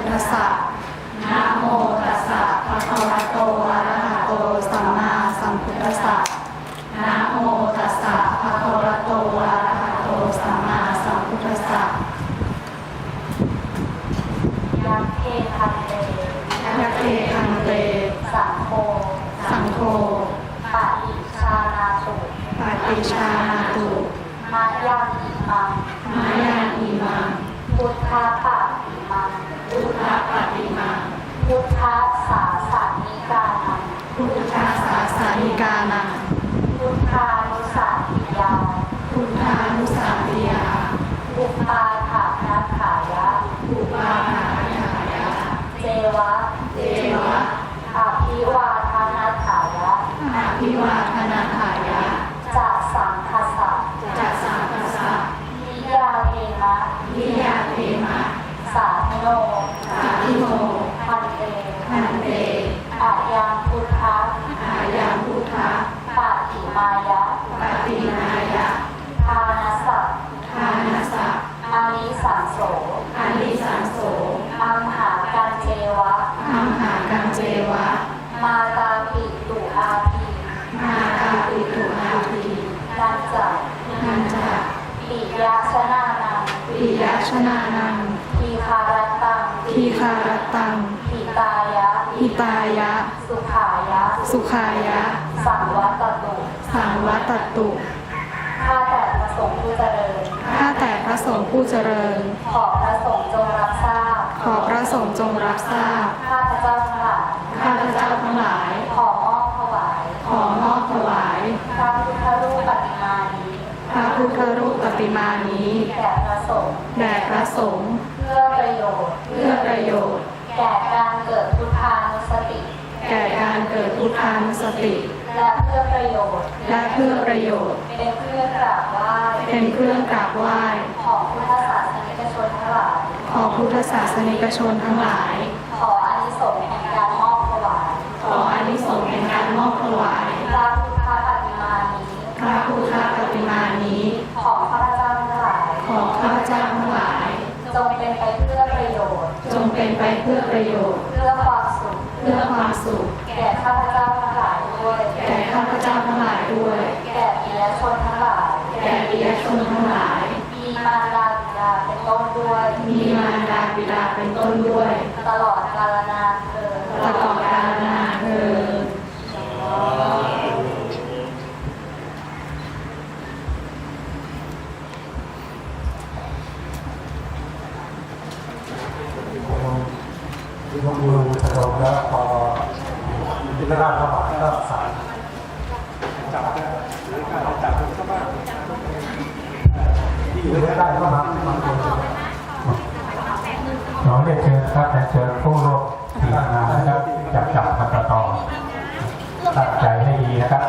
ทธัสสะนะโมตัสสะภะคะวะโตอะระหะโตสัมมาสัมพุทธัสสะนะโมตัสสะภะคะวะโตอะระหะโตสัมมาสัมพุทธัสสะยักเทคันเตยักเทคันเต สังโฆสังโฆปะอิชานาตุปะอิชานาตุมายังอิมังมายังอิมังพุทธะปะอิมัง พุทธปฏิมังพุทธสาสานิกานังพุทธาสาสานิกานังพุทธานุสาธิยาพุทธานุสาติยาอุปาถานัฏฐายะอุปาหาญายะเจวะเจวะอภิวาทานัฏฐายะอภิวาทนาหายะจะสังคสะจัสสะปัสะนิยาเทมะวิยาเทมะสาธโน ธิโมพันเตพันเตอายังพุทธะอายังพุทธะปะติมายะปฏินายะทานัสสะทานัสสะอานิสังโสอานิสังโสอัมหากันเจวะอัมหากังเจวะ มาตาปิตุอาภีมาตาปิตุอาภีนันจะนันจะปิยาชนานังปิยชนานัง คารตังปิตายะหิตายะ สุขายะ สุขายะ สังวัตตุ สังวัตตุ ข้าแต่พระสงฆ์ผู้เจริญ ข้าแต่พระสงฆ์ผู้เจริญ ขอพระสงฆ์จงรับทราบ ขอพระสงฆ์จงรับทราบ ข้าพระเจ้าทั้งหลาย ข้าพเจ้าทั้งหลาย ขอมอบถวาย ขอมอบถวาย พระพุทธรูปปฏิมานี้ พระพุทธรูปปฏิมานี้แด่พระ สงฆ์แด่พระสงฆ์เพื่อประโยชน์เพื่อประโยชน์ แก่การเกิดพุทธานุสติ แก่การเกิดพุทธานุสติ และเพื่อประโยชน์และเพื่อประโยชน์ เป็นเครื่องกราบไหว้เป็นเครื่องกราบไหว้ของพุทธศาสนิกชนทั้งหลายของพุทธศาสนิกชนทั้งหลาย ขออานิสงส์แห่งการมอบถวายขออานิสงส์แห่งการมอบถวายพระพุทธปฏิมานี้พระพุทธปฏิมานี้ของข้าพเจ้าทั้งหลาย ของข้าพเจ้าทั้งหลาย จงเป็นไปเพื่อประโยชน์ จงเป็นไปเพื่อประโยชน์ เพื่อความสุข เพื่อความสุข แก่ข้าพเจ้าทั้งหลายด้วย แก่ข้าพเจ้าทั้งหลายด้วย แก่ปิยชนทั้งหลาย แก่ปิยชนทั้งหลาย มีมารดาบิดาเป็นต้นด้วย มีมารดาบิดาเป็นต้นด้วย ตลอดกาลนานเธอญ ตลอดกาลนานเธอญ ยกมือถนมแล้วพอพิจารณาพระบาทก็สารจับหรือการจับก็บ้างที่อยู่ใกล้ก็มามาตรงนี้น้องเรียนเชิญครับเจอผู้ร่วมทีมงานนะครับจับจับพันต่อตั้งใจให้ดีนะครับ